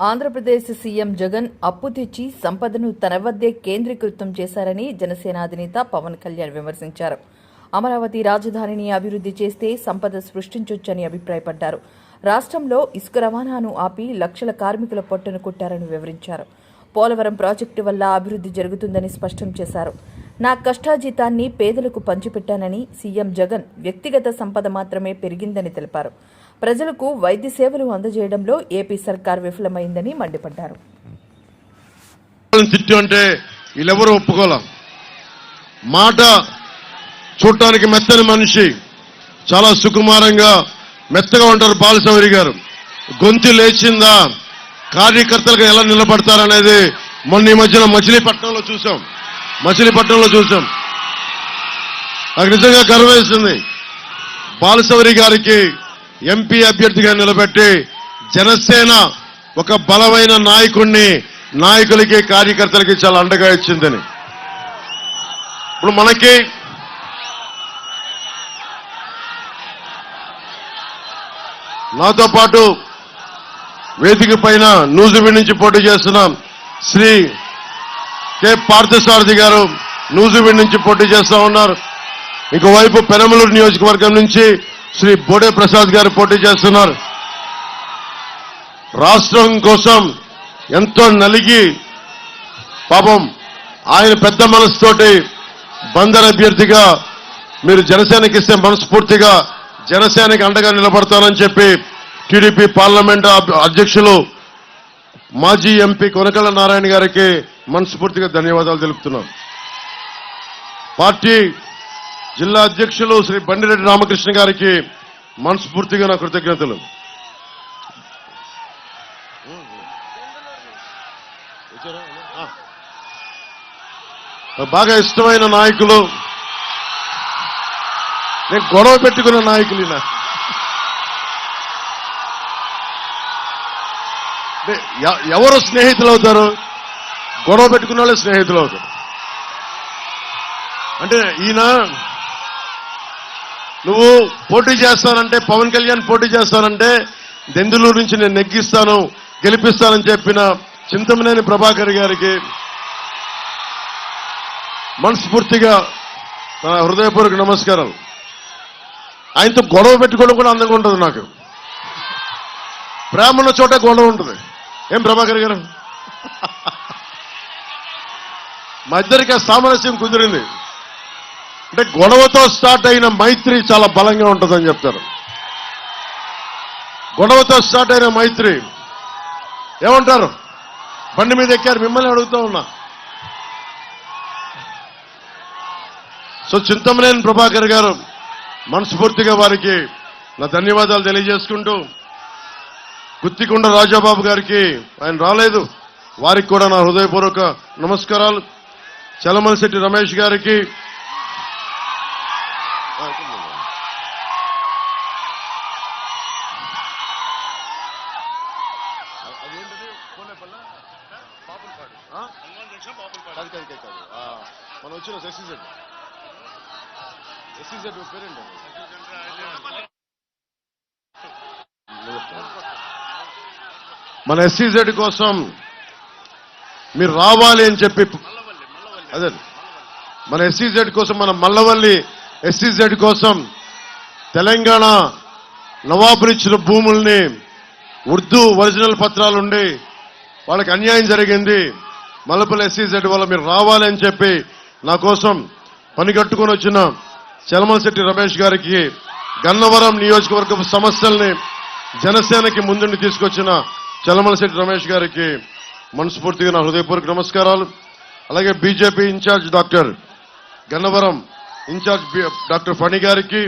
Andhra Pradesh CM Jagan అప్పు తెచ్చి సంపదను తన వద్దే కేంద్రీకృతం చేశారని జనసేన అధినేత పవన్ కళ్యాణ్ విమర్శించారు. అమరావతి రాజధానిని అభివృద్ధి చేస్తే సంపద సృష్టించొచ్చని అభిప్రాయపడ్డారు. రాష్ట్రంలో ఇసుక రవాణాను ఆపి లక్షల కార్మికుల పొట్టను కొట్టారని వివరించారు. పోలవరం ప్రాజెక్టు వల్ల అభివృద్ధి జరుగుతుందని స్పష్టం చేశారు. నా కష్టాజీతాన్ని పేదలకు పంచిపెట్టానని సీఎం జగన్ వ్యక్తిగత సంపద మాత్రమే పెరిగిందని తెలిపారు. ప్రజలకు వైద్య సేవలు అందజేయడంలో ఏపీ సర్కార్ విఫలమైందని మండిపడ్డారు. అంటే వీళ్ళెవరూ మాట చూడటానికి మెత్తని మనిషి చాలా సుకుమారంగా మెత్తగా ఉంటారు బాలసౌరి గారు. గొంతు లేచిందా కార్యకర్తలకు ఎలా నిలబడతారనేది మొన్న ఈ మధ్యన మచిలీపట్నంలో చూసాం మచిలీపట్నంలో చూసాం నాకు నిజంగా గర్వేసింది. బాలసౌరి గారికి ఎంపీ అభ్యర్థిగా నిలబెట్టి జనసేన ఒక బలమైన నాయకుణ్ణి నాయకులకి కార్యకర్తలకి చాలా అండగా ఇచ్చిందని. ఇప్పుడు మనకి నాతో పాటు వేదిక పైన నూజివీ నుంచి పోటీ చేస్తున్న శ్రీ కె పార్థసారథి గారు నూజివీ నుంచి పోటీ చేస్తా ఉన్నారు. ఇంకోవైపు పెనమలూరు నియోజకవర్గం నుంచి శ్రీ బోడే ప్రసాద్ గారు పోటీ చేస్తున్నారు. రాష్ట్రం కోసం ఎంతో నలిగి పాపం ఆయన పెద్ద మనసుతోటి బందర్ అభ్యర్థిగా మీరు జనసేనకి ఇస్తే మనస్ఫూర్తిగా జనసేనకి అండగా నిలబడతానని చెప్పి టీడీపీ పార్లమెంట్ అధ్యక్షులు మాజీ ఎంపీ కొనకళ్ళ నారాయణ గారికి మనస్ఫూర్తిగా ధన్యవాదాలు తెలుపుతున్నాం. పార్టీ జిల్లా అధ్యక్షులు శ్రీ బండిరెడ్డి రామకృష్ణ గారికి మనస్ఫూర్తిగా నా కృతజ్ఞతలు. బాగా ఇష్టమైన నాయకులు. నేను గొడవ పెట్టుకున్న నాయకులు ఈయన. ఎవరు స్నేహితులు అవుతారు? గొడవ పెట్టుకున్న వాళ్ళే స్నేహితులు అవుతారు. అంటే ఈయన నువ్వు పోటీ చేస్తానంటే పవన్ కళ్యాణ్ పోటీ చేస్తానంటే దెందులూరు నుంచి నేను నెగ్గిస్తాను గెలిపిస్తానని చెప్పిన చింతమనేని ప్రభాకర్ గారికి మనస్ఫూర్తిగా నా హృదయపూర్వక నమస్కారం ఆయనతో గొడవ పెట్టుకోవడం కూడా అందంగా ఉంటుంది నాకు. ప్రేమ ఉన్న చోట గొడవ ఉంటుంది. ఏం ప్రభాకర్ గారు? మా ఇద్దరికి ఆ సామరస్యం కుదిరింది. అంటే గొడవతో స్టార్ట్ అయిన మైత్రి చాలా బలంగా ఉంటుందని చెప్తారు. గొడవతో స్టార్ట్ అయిన మైత్రి ఏమంటారు? బండి మీద ఎక్కారు మిమ్మల్ని అడుగుతూ ఉన్నా. సో చింతమనేని ప్రభాకర్ గారు మనస్ఫూర్తిగా వారికి నా ధన్యవాదాలు తెలియజేసుకుంటూ గుత్తికొండ రాజాబాబు గారికి ఆయన రాలేదు. వారికి కూడా నా హృదయపూర్వక నమస్కారాలు. చలమలశెట్టి రమేష్ గారికి కాదు, కాదు, కాదు, కాదు. మనం వచ్చిన ఎస్సీజెడ్ ఎస్సీజెడ్ పేరేంటి? మన ఎస్సీజెడ్ కోసం మీరు రావాలి అని చెప్పి అదే మన ఎస్సీజెడ్ కోసం మన మల్లవల్లి ఎస్సీజెడ్ కోసం తెలంగాణ నవాబులు ఇచ్చిన భూముల్ని ఉర్దూ ఒరిజినల్ పత్రాలు ఉండి వాళ్ళకి అన్యాయం జరిగింది. మలపల్ ఎస్సీజెడ్ వల్ల మీరు రావాలని చెప్పి నా కోసం పని కట్టుకొని వచ్చిన చలమలశెట్టి రమేష్ గారికి గన్నవరం నియోజకవర్గపు సమస్యల్ని జనసేనకి ముందుండి తీసుకొచ్చిన చలమలశెట్టి రమేష్ గారికి మనస్ఫూర్తిగా నా హృదయపూర్వక నమస్కారాలు. అలాగే BJP incharge doctor Gannavaram incharge doctor Phani గారికి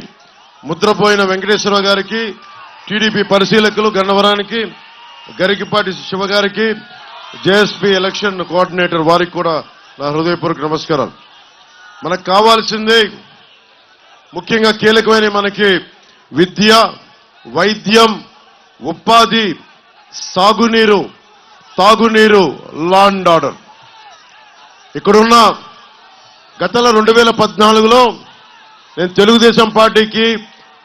ముద్రపోయిన వెంకటేశ్వరరావు గారికి టీడీపీ పరిశీలకులు గన్నవరానికి గరికిపాటి శివ గారికి జేఎస్పీ ఎలక్షన్ కోఆర్డినేటర్ వారికి కూడా నా హృదయపూర్వక నమస్కారాలు. మనకు కావాల్సింది ముఖ్యంగా కీలకమైన మనకి విద్య వైద్యం ఉపాధి సాగునీరు తాగునీరు లా అండ్ ఆర్డర్ ఇక్కడున్న గతంలో రెండు వేల పద్నాలుగులో నేను తెలుగుదేశం పార్టీకి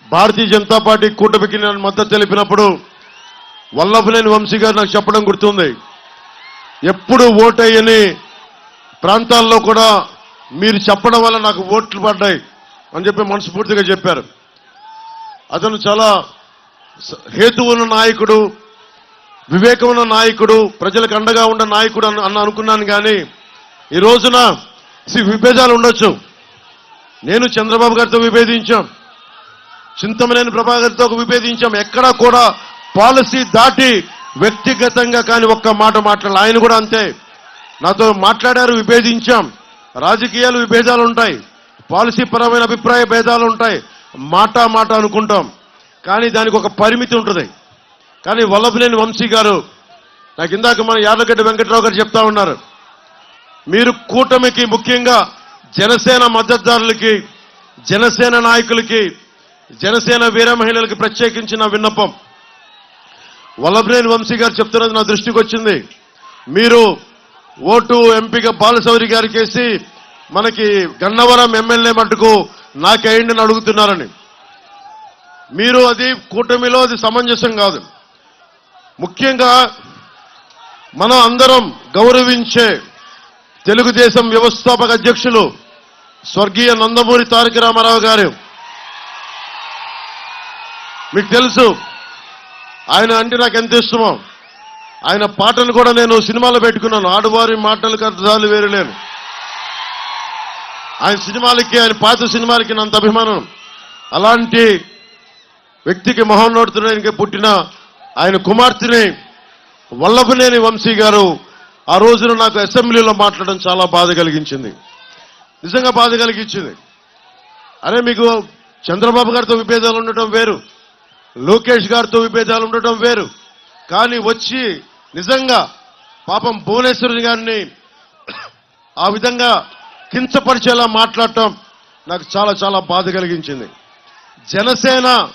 భారతీయ జనతా పార్టీ కూటమికి నేను మద్దతు తెలిపినప్పుడు వల్లభనేని వంశీ గారు నాకు చెప్పడం గుర్తుంది. ఎప్పుడు ఓటయ్యని ప్రాంతాల్లో కూడా మీరు చెప్పడం వల్ల నాకు ఓట్లు పడ్డాయి అని చెప్పి మనస్ఫూర్తిగా చెప్పారు. అతను చాలా స- హేతు ఉన్న నాయకుడు వివేకమున్న నాయకుడు ప్రజలకు అండగా ఉన్న నాయకుడు అని అన్న అనుకున్నాను కానీ ఈ రోజున విభేదాలు ఉండొచ్చు. నేను చంద్రబాబు గారితో విభేదించాం. చింతమనేని ప్రభాకర్తో విభేదించాం. ఎక్కడా కూడా పాలసీ దాటి వ్యక్తిగతంగా కానీ ఒక్క మాట మాట్లాడాలి. ఆయన కూడా అంతే. నాతో మాట్లాడారు విభేదించాం. రాజకీయాలు విభేదాలు ఉంటాయి. పాలసీ పరమైన అభిప్రాయ భేదాలు ఉంటాయి. మాట మాట అనుకుంటాం. కానీ దానికి ఒక పరిమితి ఉంటుంది. కానీ వల్లభనేని వంశీ గారు నాకు ఇందాక మన యాదగడ్డ వెంకట్రావు గారు చెప్తా ఉన్నారు. మీరు కూటమికి ముఖ్యంగా జనసేన మద్దతుదారులకి జనసేన నాయకులకి జనసేన వీర మహిళలకి ప్రత్యేకించిన విన్నపం. వల్లభనేని వంశీ గారు చెప్తున్నది నా దృష్టికి వచ్చింది. మీరు ఓటు ఎంపీగా బాలశౌరి గారికి వేసి మనకి గన్నవరం ఎమ్మెల్యే మటుకు నాకేయండి అని అడుగుతున్నారని. మీరు అది కూటమిలో అది సమంజసం కాదు. ముఖ్యంగా మనం అందరం గౌరవించే తెలుగుదేశం వ్యవస్థాపక అధ్యక్షులు స్వర్గీయ నందమూరి తారక రామారావు గారు. మీకు తెలుసు ఆయన అంటే నాకు ఎంత ఇష్టమో. ఆయన పాటలు కూడా నేను సినిమాలో పెట్టుకున్నాను. ఆడవారి మాటలకు కథాలు వేరు లేను ఆయన సినిమాలకి ఆయన పాత సినిమాలకి నంత అభిమానం. అలాంటి వ్యక్తికి మహోన్నతుడానికి పుట్టిన ఆయన కుమార్తెని వల్లభనేని వంశీ గారు ఆ రోజున నాకు అసెంబ్లీలో మాట్లాడడం చాలా బాధ కలిగించింది. నిజంగా బాధ కలిగించింది. అరే మీకు చంద్రబాబు గారితో విభేదాలు ఉండటం వేరు. లోకేష్ గారితో విభేదాలు ఉండటం వేరు. కానీ వచ్చి నిజంగా పాపం భువనేశ్వరి గారిని ఆ విధంగా కించపరిచేలా మాట్లాడటం నాకు చాలా చాలా బాధ కలిగించింది. జనసేన